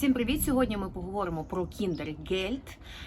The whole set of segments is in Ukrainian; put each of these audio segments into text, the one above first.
Всім привіт! Сьогодні ми поговоримо про Kindergeld.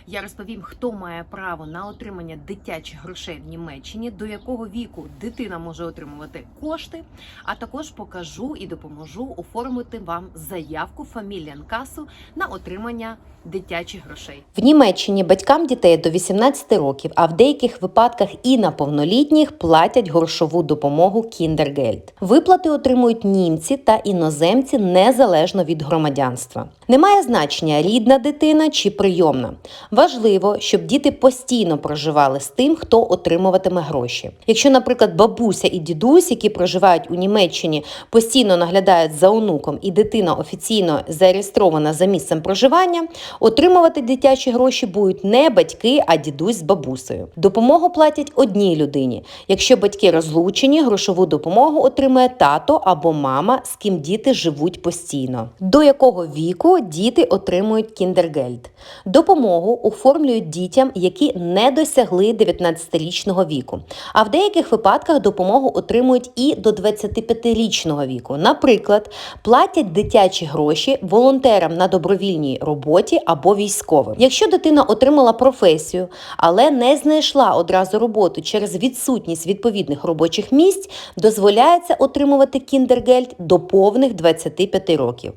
Я розповім, хто має право на отримання дитячих грошей в Німеччині, до якого віку дитина може отримувати кошти. А також покажу і допоможу оформити вам заявку фаміліанкасу на отримання дитячих грошей. В Німеччині батькам дітей до 18 років, а в деяких випадках і на повнолітніх платять грошову допомогу Kindergeld. Виплати отримують німці та іноземці незалежно від громадянства. Немає значення рідна дитина чи прийомна. Важливо, щоб діти постійно проживали з тим, хто отримуватиме гроші. Якщо, наприклад, бабуся і дідусь, які проживають у Німеччині, постійно наглядають за онуком, і дитина офіційно зареєстрована за місцем проживання, отримувати дитячі гроші будуть не батьки, а дідусь з бабусею. Допомогу платять одній людині. Якщо батьки розлучені, грошову допомогу отримує тато або мама, з ким діти живуть постійно. До якого віку діти отримують кіндергельд? Допомогу оформлюють дітям, які не досягли 19-річного віку. А в деяких випадках допомогу отримують і до 25-річного віку. Наприклад, платять дитячі гроші волонтерам на добровільній роботі або військовим. Якщо дитина отримала професію, але не знайшла одразу роботу через відсутність відповідних робочих місць, дозволяється отримувати кіндергельд до повних 25 років.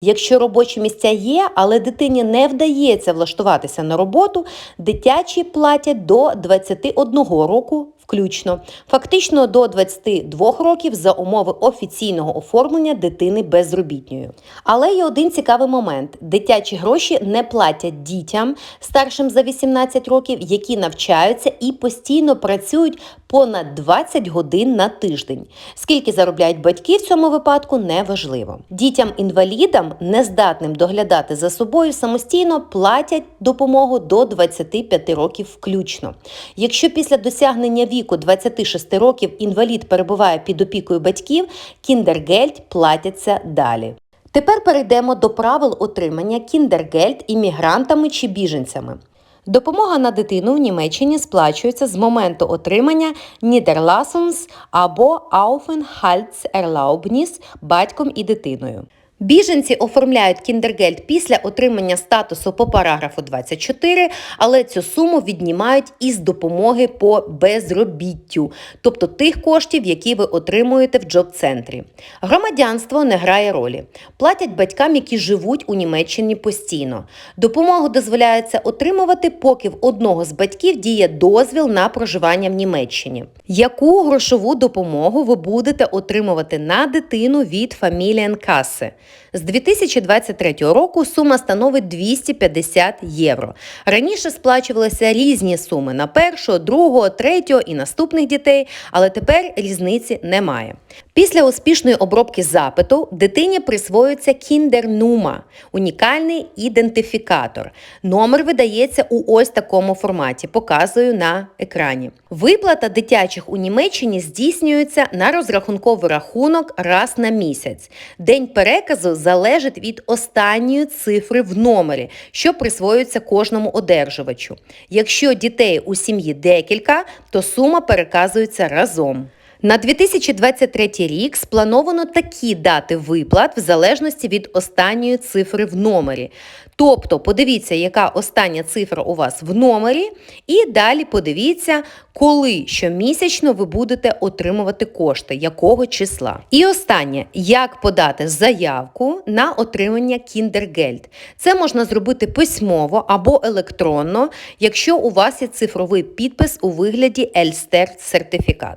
Якщо робочі місця є, але дитині не вдається влаштуватися на роботу, дитячі платять до 21 року включно, фактично до 22 років за умови офіційного оформлення дитини безробітньою. Але є один цікавий момент: дитячі гроші не платять дітям старшим за 18 років, які навчаються і постійно працюють понад 20 годин на тиждень. Скільки заробляють батьки в цьому випадку, неважливо. Дітям-інвалідам, нездатним доглядати за собою самостійно, платять допомогу до 25 років включно. Якщо після досягнення віку 26 років інвалід перебуває під опікою батьків, кіндергельд платяться далі. Тепер перейдемо до правил отримання кіндергельд іммігрантами чи біженцями. Допомога на дитину в Німеччині сплачується з моменту отримання Niederlassungs або Aufenthaltserlaubnis батьком і дитиною. Біженці оформляють кіндергельд після отримання статусу по параграфу 24, але цю суму віднімають із допомоги по безробіттю, тобто тих коштів, які ви отримуєте в джоб-центрі. Громадянство не грає ролі. Платять батькам, які живуть у Німеччині постійно. Допомогу дозволяється отримувати, поки в одного з батьків діє дозвіл на проживання в Німеччині. Яку грошову допомогу ви будете отримувати на дитину від фамілієнкаси? З 2023 року сума становить 250 євро. Раніше сплачувалися різні суми на першого, другого, третього і наступних дітей, але тепер різниці немає. Після успішної обробки запиту дитині присвоюється кіндернума – унікальний ідентифікатор. Номер видається у ось такому форматі, показую на екрані. Виплата дитячих у Німеччині здійснюється на розрахунковий рахунок раз на місяць. День переказу залежить від останньої цифри в номері, що присвоюється кожному одержувачу. Якщо дітей у сім'ї декілька, то сума переказується разом. На 2023 рік сплановано такі дати виплат в залежності від останньої цифри в номері. Тобто, подивіться, яка остання цифра у вас в номері, і далі подивіться, коли щомісячно ви будете отримувати кошти, якого числа. І останнє, як подати заявку на отримання кіндергельд. Це можна зробити письмово або електронно, якщо у вас є цифровий підпис у вигляді Ельстер-сертифікат.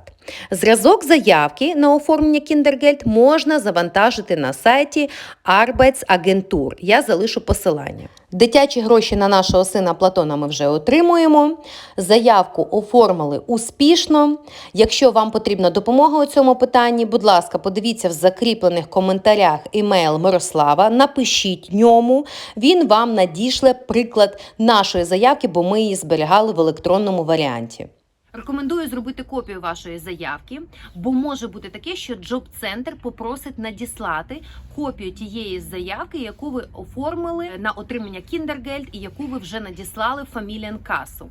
Зразок заявки на оформлення Кіндергельд можна завантажити на сайті Arbeitsagentur. Я залишу посилання. Дитячі гроші на нашого сина Платона ми вже отримуємо. Заявку оформили успішно. Якщо вам потрібна допомога у цьому питанні, будь ласка, подивіться в закріплених коментарях імейл Мирослава, напишіть ньому. Він вам надішле приклад нашої заявки, бо ми її зберігали в електронному варіанті. Рекомендую зробити копію вашої заявки, бо може бути таке, що джоб-центр попросить надіслати копію тієї заявки, яку ви оформили на отримання Кіндергельд і яку ви вже надіслали в фаміліан-касу.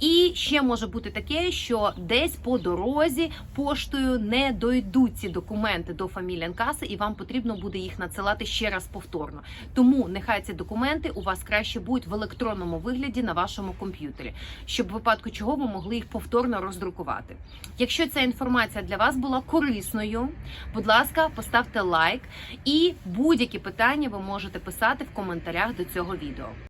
І ще може бути таке, що десь по дорозі поштою не дойдуть ці документи до фаміліан-каси, і вам потрібно буде їх надсилати ще раз повторно. Тому нехай ці документи у вас краще будуть в електронному вигляді на вашому комп'ютері, щоб в випадку чого ви могли їх повторно роздрукувати. Якщо ця інформація для вас була корисною, будь ласка, поставте лайк і будь-які питання ви можете писати в коментарях до цього відео.